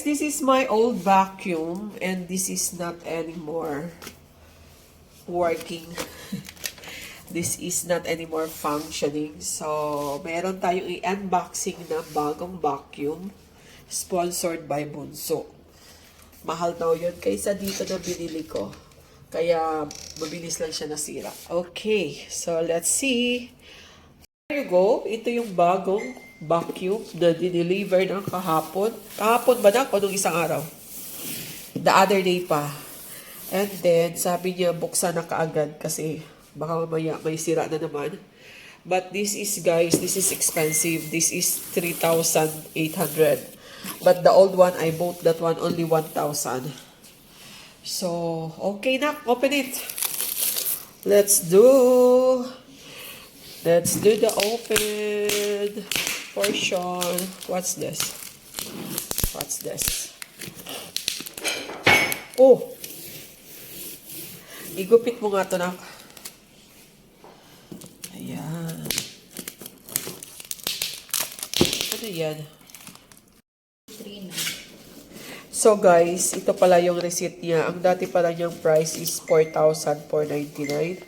guys, this is my old vacuum and this is not anymore working. this is not anymore functioning. So, meron tayong i-unboxing na bagong vacuum sponsored by Bunso. Mahal daw yun kaysa dito na binili ko. Kaya, mabilis lang siya nasira. Okay, so let's see. There you go. Ito yung bagong vacuum na dineliver ng kahapon. Kahapon ba na? O nung isang araw? The other day pa. And then, sabi niya, buksan na kaagad kasi baka mamaya may sira na naman. But this is, guys, this is expensive. This is 3,800. But the old one, I bought that one only 1,000. So, okay na. Open it. Let's do... Let's do the open portion. What's this? What's this? Oh! Igupit mo nga to na. Ayan. Ano yan? So guys, ito pala yung receipt niya. Ang dati pala niyang price is 4,499.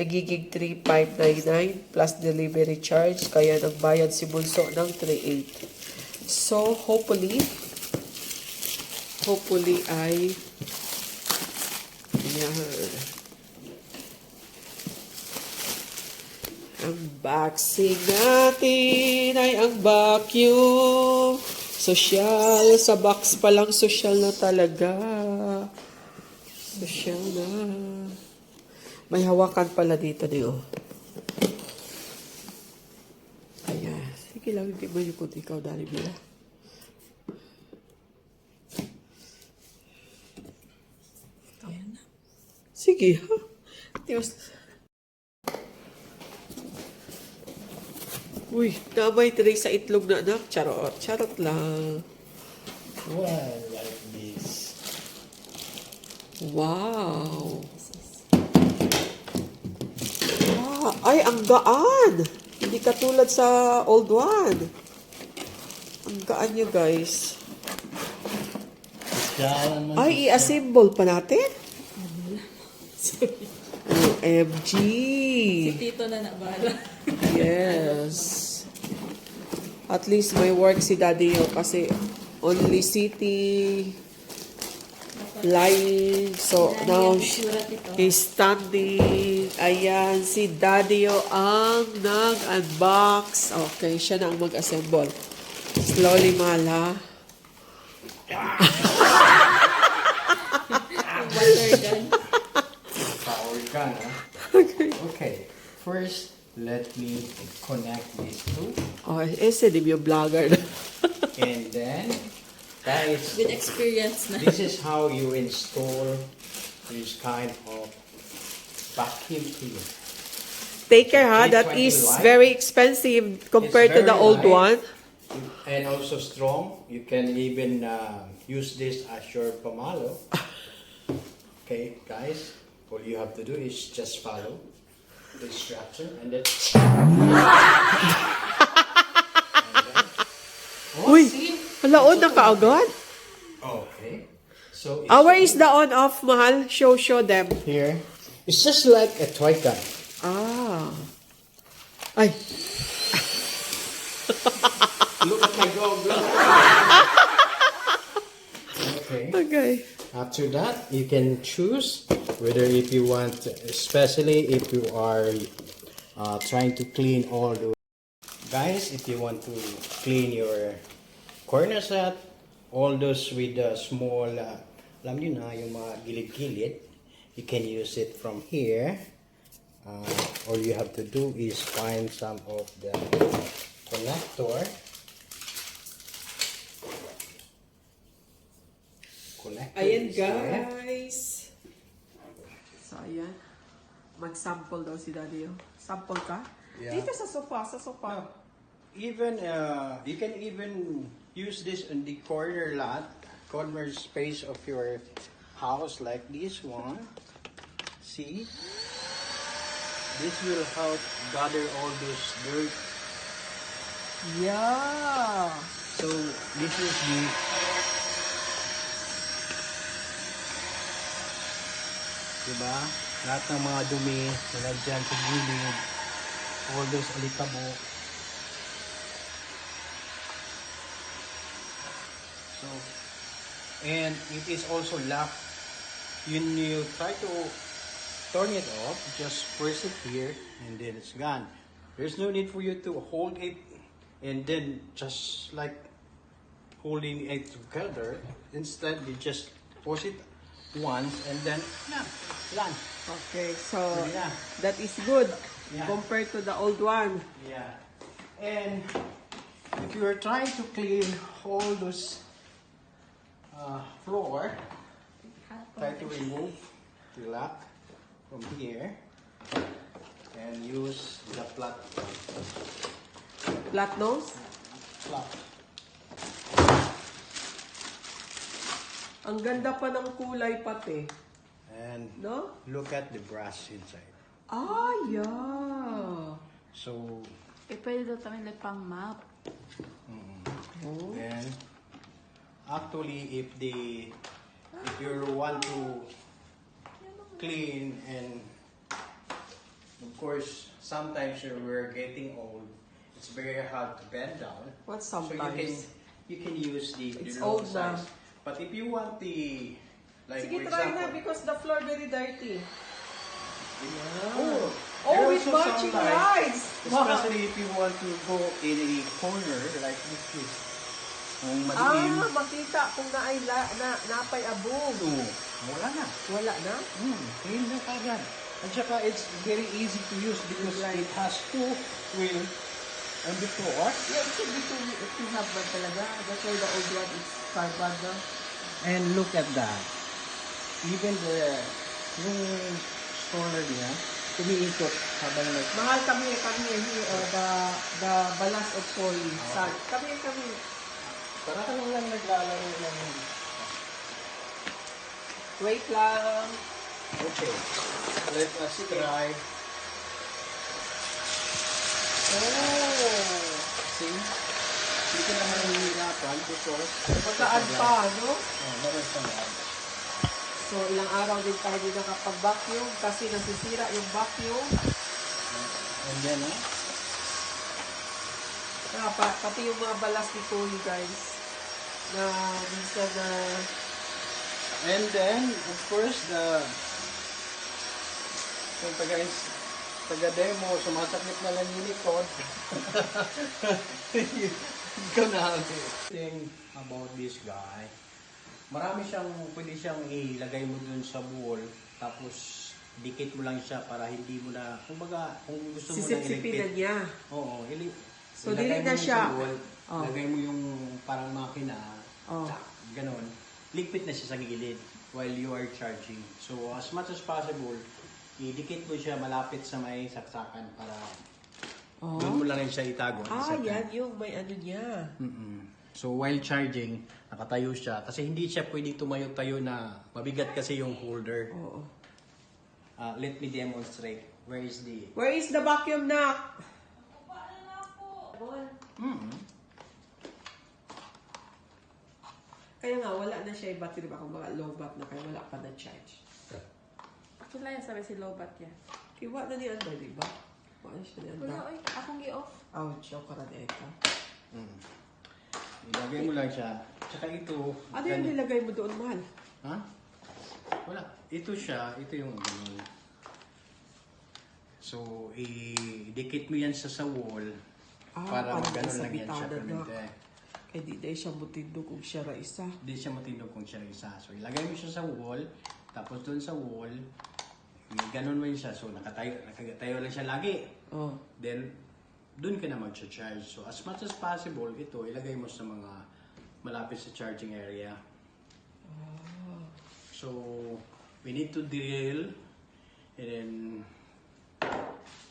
Nagiging 3,599 plus delivery charge. Kaya nagbayad si Bunso ng 3,800. So, hopefully, hopefully ay yan. Unboxing natin ay ang vacuum. Social. Sa box pa lang social na talaga. Social na. May hawakan pala dito niyo. Ayan. Sige lang, hindi mo yung ikaw, Dali Bila. Ayan na. Sige, ha? Diyos. Uy, damay tray sa itlog na anak. Charot, charot lang. Well, like this. Wow. Ah, ay, ang gaan. Hindi katulad sa old one. Ang gaan niya, guys. Ay, i-assemble pa natin? OMG. Si Tito na nabala. Yes. At least may work si Daddy yo kasi only city lying. So now he's standing. Ayan, si Daddy yo ang nag-unbox. Okay, siya na ang mag-assemble. Slowly, mala. Butter gun. power gun, huh? Okay. Okay. First, let me connect these two. Oh, ese di yung vlogger. And then, guys, With experience na. this is how you install this kind of vacuum cleaner. Take care ha, that 320 is light. very expensive compared to It's the very old one. light. And also strong. You can even uh, use this as your pamalo. Okay, guys, all you have to do is just follow the instruction and then. Oh, Uy, hala, on na kaagad. Okay. So Ah, where is the on-off, mahal? Show, show them. here. It's just like a toy gun. Ah. Ay, Look at my goggle. okay. okay. After that, you can choose whether if you want, especially if you are uh, trying to clean all the guys. If you want to clean your corner set, all those with the small, uh, alam niyo na yung mga gilid-gilid, you can use it from here. Uh, all you have to do is find some of the connector. Connector Ayan, guys. So, ayan. Mag-sample daw si Daddy. oh. Sample ka? Yeah. Dito sa sofa, sa sofa. Even uh, you can even Use this in the corner lot, corner space of your house like this one. See? This will help gather all those dirt. Yeah. So this is the Diba? Lahat ng mga dumi na nandyan sa gilid. All those alitabok. And it is also locked. When you try to turn it off, just press it here and then it's gone. There's no need for you to hold it and then just like holding it together. Instead, you just push it once and then, yeah, done. Okay, so Yeah. that is good Yeah. compared to the old one. Yeah. And if you are trying to clean all those uh, floor, try to remove the lock from here and use the flat Flat nose. flap. Ang ganda pa ng kulay pati. And No? look at the brass inside. Ah, yeah. So, Eh, pwede daw tayo pang map. Oh. then actually if the if you want to clean and of course sometimes when we're getting old it's very hard to bend down What so you can sometimes? you can use the, It's old size but if you want the like Sige, for try example na because the floor very dirty. oh, Oh, there oh, with matching lights. especially if you want to go in a corner like this kung madilim Ah, makita kung naay la, na, napay abog. oh, wala na Wala na? Hmm, clean na kagad. At saka it's very easy to use because it has two wheel and the floor. Yeah, it should be two, two half ba talaga? That's why the old one is carbon na. And look at that. Even the yung stroller niya, umiikot habang nag... Mahal kami, kami, uh, the, the balas of soy. Salt. Kami, kami. Para ka lang naglalaro ng... Wait lang. Okay. Let us try. Oh. See? Hindi ka naman nahihirapan because... Pagkaan pa, no? Oh, meron siyang ad. So, ilang araw din tayo din nakapag-vacuum kasi nasisira yung vacuum. And then, ah, Pa, pati yung mga balas ni Tony, guys. Na minsan na... And then, of course, the yung taga taga demo, sumasakit na lang yung likod. Ikaw na thing about this guy. Marami siyang, pwede siyang ilagay mo dun sa wall, tapos dikit mo lang siya para hindi mo na, kumbaga, kung gusto mo na Sisip-sipin na niya. Oo, ili, So, mo na siya. Wall, Oh. Lagay mo yung parang makina, Oh. ganon. Ligpit na siya sa gilid while you are charging. So, as much as possible, idikit mo siya malapit sa may saksakan para Oh. doon mo lang siya itago. Ah, yan yung may ano niya. Mm-mm. So, while charging, nakatayo siya. Kasi hindi siya pwedeng tumayo-tayo na mabigat kasi yung holder. Oo. Ah, let me demonstrate. Where is the... Where is the vacuum knock? Mm-mm. Kaya nga, wala na siya yung battery. Baka mga low bat na kaya wala pa na charge. Sila yung sabi si Lobat yan. Iwa na ni Anda, di ba? Wala siya ni Wala, Anda. oy. Akong i-off. Oh, joke ka na ito. Mm. Ilagay mo lang siya. Tsaka ito... Ano yung ganyan. nilagay mo doon, mahal? Ha? Wala. Ito siya. Ito yung ganun. So, idikit mo yan sa sa wall Ah, para parang magano lang yan siya. permente. Kaya di dahil siya mutindo kung siya ra isa. Hindi siya matindog kung siya isa. So, ilagay mo siya sa wall. Tapos doon sa wall, ganun mo yun siya. So, nakatayo, nakatayo lang siya lagi. Oh. Then, doon ka na mag-charge. So, as much as possible, ito, ilagay mo sa mga malapit sa charging area. So, we need to drill and then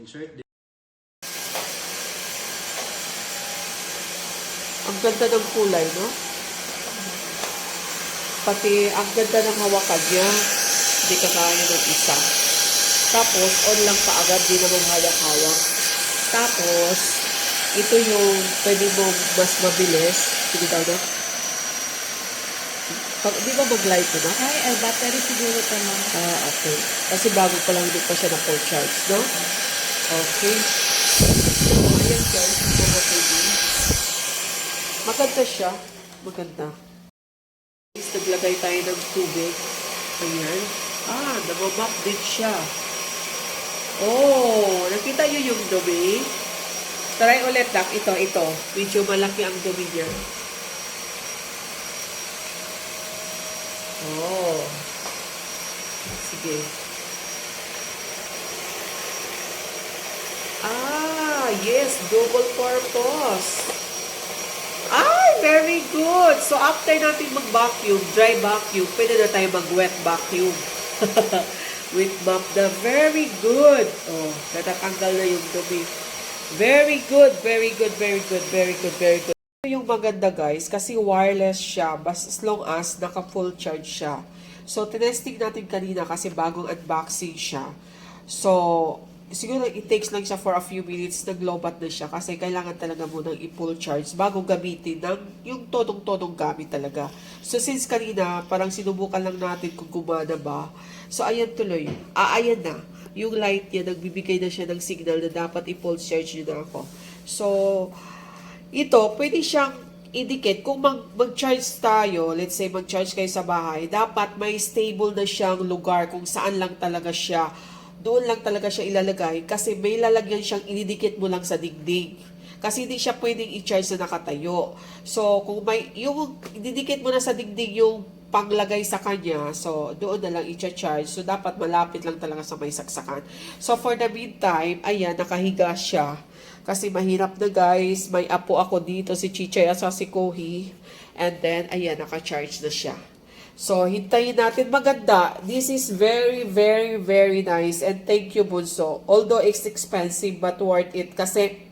insert Ang ganda ng kulay, no? Pati ang ganda ng hawakan niya. Hindi kagaya ng isa. Tapos, on lang pa agad, di naman hawak-hawak. Tapos, ito yung pwede mo mas mabilis. Sige daw, no? Pag, di ba mag-light ko na? Ay, ay, battery siguro ito ma'am. Ah, okay. Kasi bago pa lang hindi pa siya na full charge, no? Okay. So, ayan guys. Maganda siya. Maganda. Is naglagay tayo ng tubig. Ayan. Ah, nababak din siya. Oh, nakita niyo yung dumi? Try ulit lang. Ito, ito. Medyo malaki ang dumi niya. Oh. Sige. Ah, yes, double purpose. Very good. So, after natin mag-vacuum, dry vacuum, pwede na tayo mag-wet vacuum. With na very good. Oh, natatanggal na yung dumi. Very good, very good, very good, very good, very good. Ito yung maganda guys, kasi wireless siya, bas as long as naka full charge siya. So, tinesting natin kanina kasi bagong unboxing siya. So, siguro it takes lang siya for a few minutes, naglobat na siya kasi kailangan talaga munang i-full charge bago gamitin ng yung todong-todong gamit talaga. So, since kanina, parang sinubukan lang natin kung gumana ba. So, ayan tuloy. Ah, ayan na. Yung light niya, nagbibigay na siya ng signal na dapat i-full charge nyo na ako. So, ito, pwede siyang indicate kung mag, mag-charge tayo, let's say mag-charge kayo sa bahay, dapat may stable na siyang lugar kung saan lang talaga siya, doon lang talaga siya ilalagay kasi may lalagyan siyang inidikit mo lang sa dingding. Kasi hindi siya pwedeng i-charge na nakatayo. So, kung may, yung ididikit mo na sa dingding yung panglagay sa kanya, so doon na lang i-charge. So, dapat malapit lang talaga sa may saksakan. So, for the meantime, ayan, nakahiga siya. Kasi mahirap na guys. May apo ako dito, si Chichay at si Kohi. And then, ayan, naka-charge na siya. So, hintayin natin maganda. This is very, very, very nice. And thank you, Bunso. Although it's expensive, but worth it. Kasi,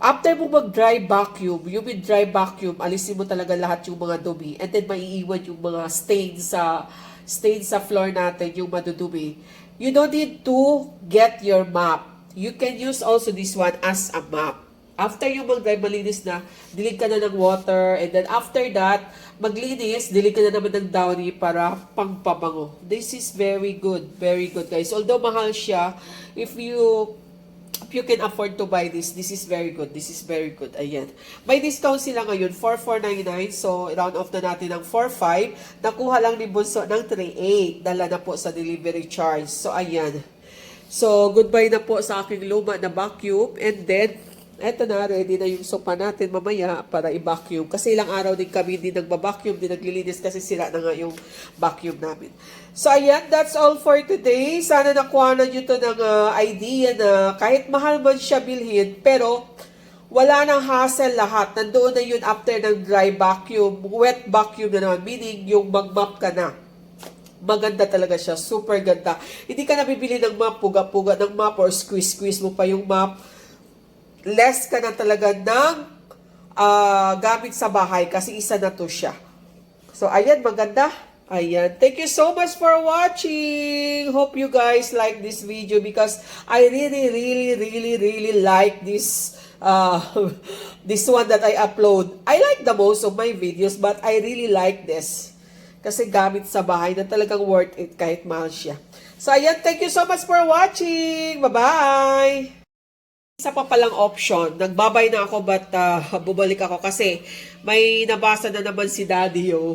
after mo mag-dry vacuum, yung with dry vacuum, alisin mo talaga lahat yung mga dumi. And then, maiiwan yung mga stain sa stain sa floor natin, yung madudumi. You don't need to get your map. You can use also this one as a map. After yung mag-dry, malinis na, dilig ka na ng water, and then after that, maglinis, dilig ka na naman ng downy para pangpabango. This is very good, very good guys. Although mahal siya, if you if you can afford to buy this, this is very good. This is very good. Ayan. May discount sila ngayon, 4,499. So, round off na natin ng 4,500. Nakuha lang ni Bunso ng 3,800. Dala na po sa delivery charge. So, ayan. So, goodbye na po sa aking luma na vacuum. And then, eto na, ready na yung sopa natin mamaya para i-vacuum. Kasi ilang araw din kami hindi nagba-vacuum, din naglilinis kasi sira na nga yung vacuum namin. So, ayan, that's all for today. Sana nakuha na nyo to ng ah, idea na kahit mahal man siya bilhin, pero wala nang hassle lahat. Nandoon na yun after ng dry vacuum. Wet vacuum na naman, meaning yung mag-mop ka na maganda talaga siya. Super ganda. Hindi ka nabibili ng map, puga-puga ng map or squeeze-squeeze mo pa yung map. Less ka na talaga ng ah, gamit sa bahay kasi isa na to siya. So, ayan, maganda. Ayan. Thank you so much for watching. Hope you guys like this video because I really, really, really, really like this uh, this one that I upload. I like the most of my videos but I really like this. Kasi gamit sa bahay na talagang worth it kahit mahal siya. So, ayan. Thank you so much for watching. Bye-bye! Isa pa palang option. Nagbabay na ako but uh, bubalik ako kasi may nabasa na naman si Daddy yo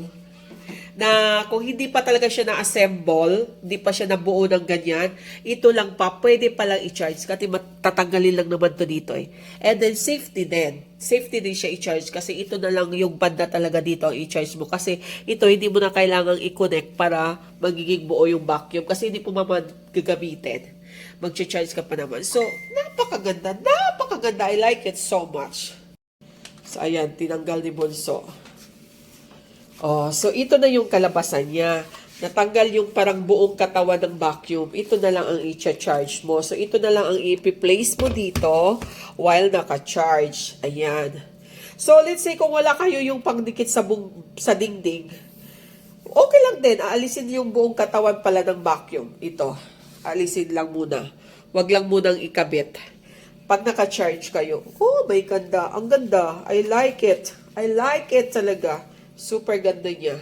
na kung hindi pa talaga siya na-assemble, hindi pa siya nabuo ng ganyan, ito lang pa, pwede palang i-charge kasi matatanggalin lang naman to dito eh. And then safety din. Safety din siya i-charge kasi ito na lang yung banda talaga dito ang i-charge mo kasi ito hindi mo na kailangang i-connect para magiging buo yung vacuum kasi hindi po mamad gagamitin. Mag-charge ka pa naman. So, napakaganda. Napakaganda. I like it so much. So, ayan, tinanggal ni Bonso. Oh, so ito na yung kalabasan niya. Natanggal yung parang buong katawan ng vacuum. Ito na lang ang i-charge mo. So ito na lang ang i-place mo dito while naka-charge. Ayan. So let's say kung wala kayo yung pangdikit sa bung, sa dingding, okay lang din. Aalisin yung buong katawan pala ng vacuum. Ito. Alisin lang muna. Wag lang munang ikabit. Pag naka-charge kayo, oh, may ganda. Ang ganda. I like it. I like it talaga. Super ganda niya.